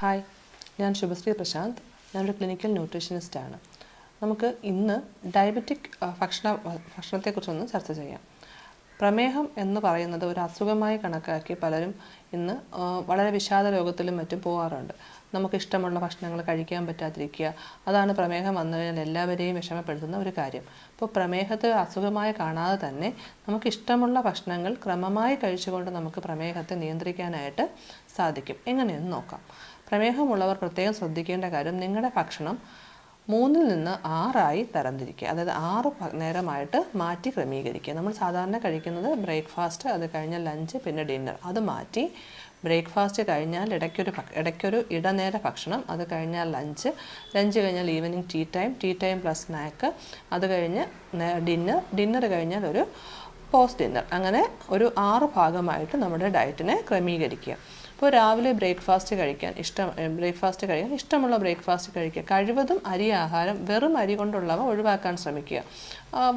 Hi ഞാൻ ശുഭശ്രീ പ്രശാന്ത്. ഞാനൊരു clinical ന്യൂട്രീഷനിസ്റ്റാണ് നമുക്ക് ഇന്ന് ഡയബറ്റിക് ഭക്ഷണ ഭക്ഷണത്തെക്കുറിച്ചൊന്ന് ചർച്ച ചെയ്യാം. പ്രമേഹം എന്ന് പറയുന്നത് ഒരു അസുഖമായി കണക്കാക്കി പലരും ഇന്ന് വളരെ വിഷാദ രോഗത്തിലും മറ്റും പോകാറുണ്ട് നമുക്ക് ഇഷ്ടമുള്ള ഭക്ഷണങ്ങൾ കഴിക്കാൻ പറ്റാതിരിക്കുക. അതാണ് പ്രമേഹം വന്നു കഴിഞ്ഞാൽ എല്ലാവരെയും വിഷമപ്പെടുത്തുന്ന ഒരു കാര്യം. അപ്പോൾ പ്രമേഹത്തെ അസുഖമായി കാണാതെ തന്നെ നമുക്ക് ഇഷ്ടമുള്ള ഭക്ഷണങ്ങൾ ക്രമമായി കഴിച്ചുകൊണ്ട് നമുക്ക് പ്രമേഹത്തെ നിയന്ത്രിക്കാനായിട്ട് സാധിക്കും. എങ്ങനെയെന്ന് നോക്കാം. പ്രമേഹമുള്ളവർ പ്രത്യേകം ശ്രദ്ധിക്കേണ്ട കാര്യം നിങ്ങളുടെ ഭക്ഷണം മൂന്നിൽ നിന്ന് ആറായി തരംതിരിക്കുക. അതായത് ആറ് നേരമായിട്ട് മാറ്റി ക്രമീകരിക്കുക. നമ്മൾ സാധാരണ കഴിക്കുന്നത് ബ്രേക്ക്ഫാസ്റ്റ് അത് കഴിഞ്ഞാൽ ലഞ്ച് പിന്നെ ഡിന്നർ. അത് മാറ്റി ബ്രേക്ക്ഫാസ്റ്റ് കഴിഞ്ഞാൽ ഇടയ്ക്കൊരു ഇടയ്ക്കൊരു ഇടനേര ഭക്ഷണം അത് കഴിഞ്ഞാൽ ലഞ്ച്. ലഞ്ച് കഴിഞ്ഞാൽ evening tea time tea time plus snack. അത് കഴിഞ്ഞ് ഡിന്നർ. ഡിന്നർ കഴിഞ്ഞാൽ ഒരു പോസ്റ്റ് ഡിന്നർ. അങ്ങനെ ഒരു ആറ് ഭാഗമായിട്ട് നമ്മുടെ ഡയറ്റിനെ ക്രമീകരിക്കുക. അപ്പോൾ രാവിലെ ബ്രേക്ക്ഫാസ്റ്റ് കഴിക്കാൻ ഇഷ്ടം ബ്രേക്ക്ഫാസ്റ്റ് കഴിക്കാൻ ഇഷ്ടമുള്ള ബ്രേക്ക്ഫാസ്റ്റ് കഴിക്കുക. കഴിവതും അരി ആഹാരം വെറും അരി കൊണ്ടുള്ളവ ഒഴിവാക്കാൻ ശ്രമിക്കുക.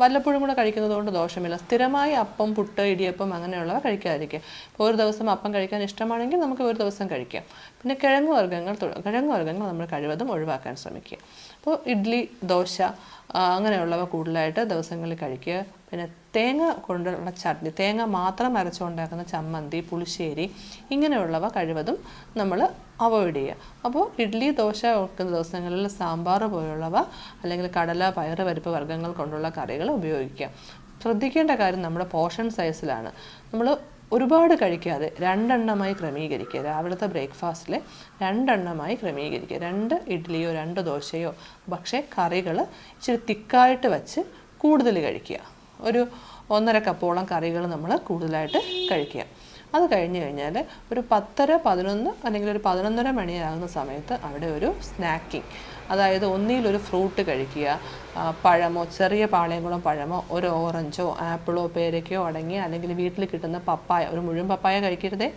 വല്ലപ്പോഴും കൂടെ കഴിക്കുന്നത് കൊണ്ട് ദോഷമില്ല. സ്ഥിരമായി അപ്പം പുട്ട് ഇടിയപ്പം അങ്ങനെയുള്ളവ കഴിക്കാതിരിക്കുക. ഇപ്പോൾ ഒരു ദിവസം അപ്പം കഴിക്കാൻ ഇഷ്ടമാണെങ്കിൽ നമുക്ക് ഒരു ദിവസം കഴിക്കാം. പിന്നെ കിഴങ്ങ് വർഗങ്ങൾ കിഴങ്ങ് വർഗങ്ങൾ നമ്മൾ കഴിവതും ഒഴിവാക്കാൻ ശ്രമിക്കുക. അപ്പോൾ ഇഡ്ഡലി ദോശ അങ്ങനെയുള്ളവ കൂടുതലായിട്ട് ദിവസങ്ങളിൽ കഴിക്കുക. പിന്നെ തേങ്ങ കൊണ്ടുള്ള ചട്നി തേങ്ങ മാത്രം അരച്ചുണ്ടാക്കുന്ന ചമ്മന്തി പുളിശ്ശേരി ഇങ്ങനെയുള്ളവ കഴിവതും നമ്മൾ അവോയ്ഡ് ചെയ്യുക. അപ്പോൾ ഇഡ്ഡലി ദോശ വെക്കുന്ന ദിവസങ്ങളിൽ സാമ്പാർ പോലുള്ളവ അല്ലെങ്കിൽ കടല പയർ പരിപ്പ് വർഗങ്ങൾ കൊണ്ടുള്ള കറികൾ ഉപയോഗിക്കുക. ശ്രദ്ധിക്കേണ്ട കാര്യം നമ്മുടെ പോർഷൻ സൈസിലാണ്. നമ്മൾ ഒരുപാട് കഴിക്കാതെ രണ്ടെണ്ണമായി ക്രമീകരിക്കുക. രാവിലത്തെ ബ്രേക്ക്ഫാസ്റ്റിൽ രണ്ടെണ്ണമായി ക്രമീകരിക്കുക. രണ്ട് ഇഡ്ഡലിയോ രണ്ട് ദോശയോ പക്ഷേ കറികൾ ഇച്ചിരി തിക്കായിട്ട് വച്ച് കൂടുതൽ കഴിക്കുക. ഒരു ഒന്നര കപ്പോളം കറികൾ നമ്മൾ കൂടുതലായിട്ട് കഴിക്കുക. അത് കഴിഞ്ഞ് കഴിഞ്ഞാൽ ഒരു പത്തര പതിനൊന്ന് അല്ലെങ്കിൽ ഒരു പതിനൊന്നര മണിയാകുന്ന സമയത്ത് അവിടെ ഒരു സ്നാക്കിംഗ്. അതായത് ഒന്നിലൊരു ഫ്രൂട്ട് കഴിക്കുക. പഴമോ ചെറിയ പാളയംകുളം പഴമോ ഒരു ഓറഞ്ചോ ആപ്പിളോ പേരയ്ക്കയോ അടങ്ങിയ അല്ലെങ്കിൽ വീട്ടിൽ കിട്ടുന്ന പപ്പായ ഒരു മുഴുവൻ പപ്പായ കഴിക്കരുതേ.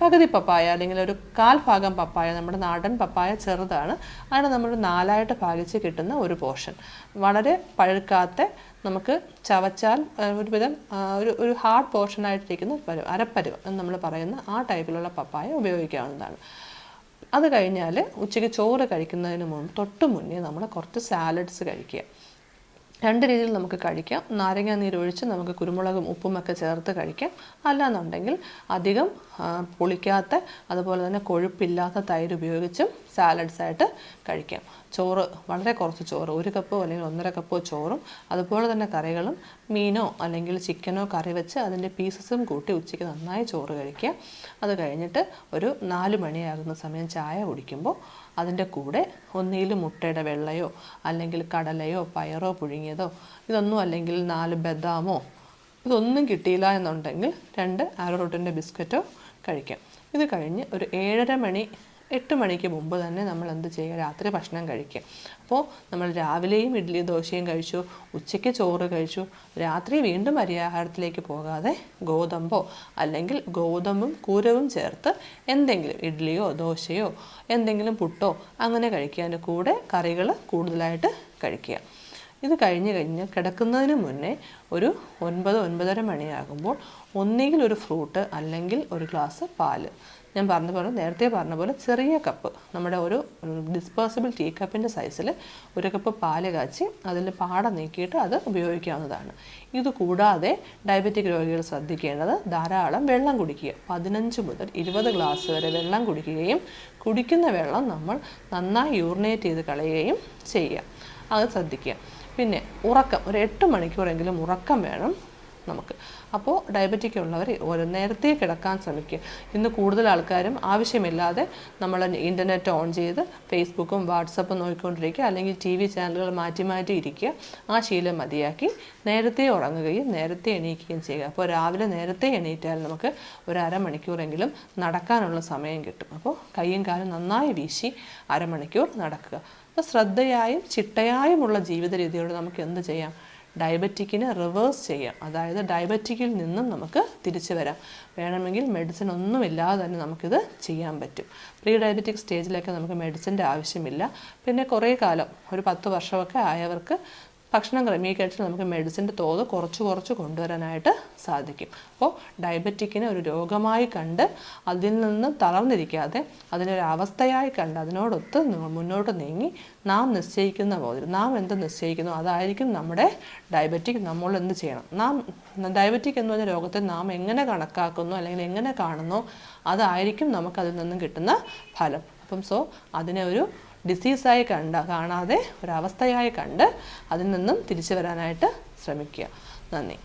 പകുതി പപ്പായ അല്ലെങ്കിൽ ഒരു കാൽ ഭാഗം പപ്പായ നമ്മുടെ നാടൻ പപ്പായ ചെറുതാണ്. അതിനെ നമ്മൾ നാലായിട്ട് ഭാഗിച്ച് കിട്ടുന്ന ഒരു പോർഷൻ. വളരെ പഴുക്കാത്ത നമുക്ക് ചവച്ചാൽ ഒരുവിധം ഒരു ഒരു ഹാർഡ് പോർഷനായിട്ടിരിക്കുന്ന പരുവം അരപ്പരുവം എന്ന് നമ്മൾ പറയുന്ന ആ ടൈപ്പിലുള്ള പപ്പായ ഉപയോഗിക്കാവുന്നതാണ്. അത് കഴിഞ്ഞാൽ ഉച്ചയ്ക്ക് ചോറ് കഴിക്കുന്നതിന് മുമ്പ് തൊട്ട് മുന്നേ നമ്മൾ കുറച്ച് സാലഡ്സ് കഴിക്കുക. രണ്ട് രീതിയിൽ നമുക്ക് കഴിക്കാം. നാരങ്ങ നീരൊഴിച്ച് നമുക്ക് കുരുമുളകും ഉപ്പും ഒക്കെ ചേർത്ത് കഴിക്കാം. അല്ലാന്നുണ്ടെങ്കിൽ അധികം പുളിക്കാത്ത അതുപോലെ തന്നെ കൊഴുപ്പില്ലാത്ത തൈര് ഉപയോഗിച്ചും സാലഡ്സ് ആയിട്ട് കഴിക്കാം. ചോറ് വളരെ കുറച്ച് ചോറ് ഒരു കപ്പോ അല്ലെങ്കിൽ ഒന്നര കപ്പോ ചോറും അതുപോലെ തന്നെ കറികളും മീനോ അല്ലെങ്കിൽ ചിക്കനോ കറി വെച്ച് അതിന്റെ പീസസും കൂട്ടി ഉച്ചയ്ക്ക് നന്നായി ചോറ് കഴിക്കുക. അത് കഴിഞ്ഞിട്ട് ഒരു നാല് മണിയാകുന്ന സമയം ചായ കുടിക്കുമ്പോൾ അതിന്റെ കൂടെ ഒന്നിയിൽ മുട്ടയുടെ വെള്ളയോ അല്ലെങ്കിൽ കടലയോ പയറോ പുഴുങ്ങിയതോ ഇതൊന്നും അല്ലെങ്കിൽ നാല് ബദാമോ ഇതൊന്നും കിട്ടിയില്ല എന്നുണ്ടെങ്കിൽ രണ്ട് ആരോറൂട്ടിന്റെ ബിസ്ക്കറ്റോ കഴിക്കാം. ഇത് കഴിഞ്ഞ് ഒരു ഏഴര മണി എട്ട് മണിക്ക് മുമ്പ് തന്നെ നമ്മൾ എന്ത് ചെയ്യുക? രാത്രി ഭക്ഷണം കഴിക്കുക. അപ്പോൾ നമ്മൾ രാവിലെയും ഇഡ്ഡലി ദോശയും കഴിച്ചു ഉച്ചയ്ക്ക് ചോറ് കഴിച്ചു രാത്രി വീണ്ടും അരിയാഹാരത്തിലേക്ക് പോകാതെ ഗോതമ്പോ അല്ലെങ്കിൽ ഗോതമ്പും കൂരവും ചേർത്ത് എന്തെങ്കിലും ഇഡ്ഡലിയോ ദോശയോ എന്തെങ്കിലും പുട്ടോ അങ്ങനെ കഴിക്കാൻ കൂടെ കറികൾ കൂടുതലായിട്ട് കഴിക്കുക. ഇത് കഴിഞ്ഞ് കഴിഞ്ഞ് കിടക്കുന്നതിന് മുന്നേ ഒരു ഒൻപത് ഒൻപതര മണിയാകുമ്പോൾ ഒന്നുകിൽ ഒരു ഫ്രൂട്ട് അല്ലെങ്കിൽ ഒരു ഗ്ലാസ് പാൽ. ഞാൻ പറഞ്ഞ പോലെ നേരത്തെ പറഞ്ഞ പോലെ ചെറിയ കപ്പ് നമ്മുടെ ഒരു ഡിസ്പോസിബിൾ ടീ കപ്പിന്റെ സൈസിൽ ഒരു കപ്പ് പാൽ കാച്ചി അതിൽ പാട നീക്കിയിട്ട് അത് ഉപയോഗിക്കാവുന്നതാണ്. ഇത് കൂടാതെ ഡയബറ്റിക് രോഗികൾ ശ്രദ്ധിക്കേണ്ടത് ധാരാളം വെള്ളം കുടിക്കുക. പതിനഞ്ച് മുതൽ ഇരുപത് ഗ്ലാസ് വരെ വെള്ളം കുടിക്കുകയും കുടിക്കുന്ന വെള്ളം നമ്മൾ നന്നായി യൂറിനേറ്റ് ചെയ്ത് കളയുകയും ചെയ്യുക. അത് ശ്രദ്ധിക്കുക. പിന്നെ ഉറക്കം ഒരു എട്ട് മണിക്കൂറെങ്കിലും ഉറക്കം വേണം. നമുക്ക്. അപ്പോൾ ഡയബറ്റിക് ഉള്ളവർ ഒരു നേരത്തെ കിടക്കാൻ ശ്രമിക്കുക. ഇന്ന് കൂടുതൽ ആൾക്കാരും ആവശ്യമില്ലാതെ നമ്മൾ ഇന്റർനെറ്റ് ഓൺ ചെയ്ത് ഫേസ്ബുക്കും വാട്സപ്പും നോക്കിക്കൊണ്ടിരിക്കുക. അല്ലെങ്കിൽ ടി വി ചാനലുകൾ മാറ്റി മാറ്റി ഇരിക്കുക. ആ ശീലം മതിയാക്കി നേരത്തെ ഉറങ്ങുകയും നേരത്തെ എണീക്കുകയും ചെയ്യുക. അപ്പോൾ രാവിലെ നേരത്തെ എണീറ്റാൽ നമുക്ക് ഒരു അരമണിക്കൂറെങ്കിലും നടക്കാനുള്ള സമയം കിട്ടും. അപ്പോൾ കൈയും കാലും നന്നായി വീശി അരമണിക്കൂർ നടക്കുക. അപ്പോൾ ശ്രദ്ധയായും ചിട്ടയായുമുള്ള ജീവിത രീതിയോട് നമുക്ക് എന്ത് ചെയ്യാം? ഡയബറ്റിക്കിനെ റിവേഴ്സ് ചെയ്യാം. അതായത് ഡയബറ്റിക്കിൽ നിന്നും നമുക്ക് തിരിച്ചു വരാം. വേണമെങ്കിൽ മെഡിസിൻ ഒന്നുമില്ലാതെ തന്നെ നമുക്കിത് ചെയ്യാൻ പറ്റും. പ്രീ ഡയബറ്റിക് സ്റ്റേജിലൊക്കെ നമുക്ക് മെഡിസിന്റെ ആവശ്യമില്ല. പിന്നെ കുറേ കാലം ഒരു പത്ത് വർഷമൊക്കെ ആയവർക്ക് ഭക്ഷണം ക്രമീകരിച്ച് നമുക്ക് മെഡിസിന്റെ തോത് കുറച്ച് കുറച്ച് കൊണ്ടുവരാനായിട്ട് സാധിക്കും. അപ്പോൾ ഡയബറ്റിക്കിനെ ഒരു രോഗമായി കണ്ട് അതിൽ നിന്ന് തളർന്നിരിക്കാതെ അതിനൊരു അവസ്ഥയായി കണ്ട് അതിനോടൊത്ത് മുന്നോട്ട് നീങ്ങി നാം നിശ്ചയിക്കുന്ന പോലെ നാം എന്ത് നിശ്ചയിക്കുന്നു? അതായിരിക്കും നമ്മുടെ ഡയബറ്റിക് നമ്മൾ എന്ത് ചെയ്യണം? നാം ഡയബറ്റിക് എന്ന് പറഞ്ഞ രോഗത്തെ നാം എങ്ങനെ കണക്കാക്കുന്നു? അല്ലെങ്കിൽ എങ്ങനെ കാണുന്നു? അതായിരിക്കും നമുക്കതിൽ നിന്നും കിട്ടുന്ന ഫലം. അപ്പം സോ അതിനെ ഒരു ഡിസീസായി കണ്ട കാണാതെ ഒരവസ്ഥയായി കണ്ട് അതിൽ നിന്നും തിരിച്ചു വരാനായിട്ട് ശ്രമിക്കുക. നന്ദി.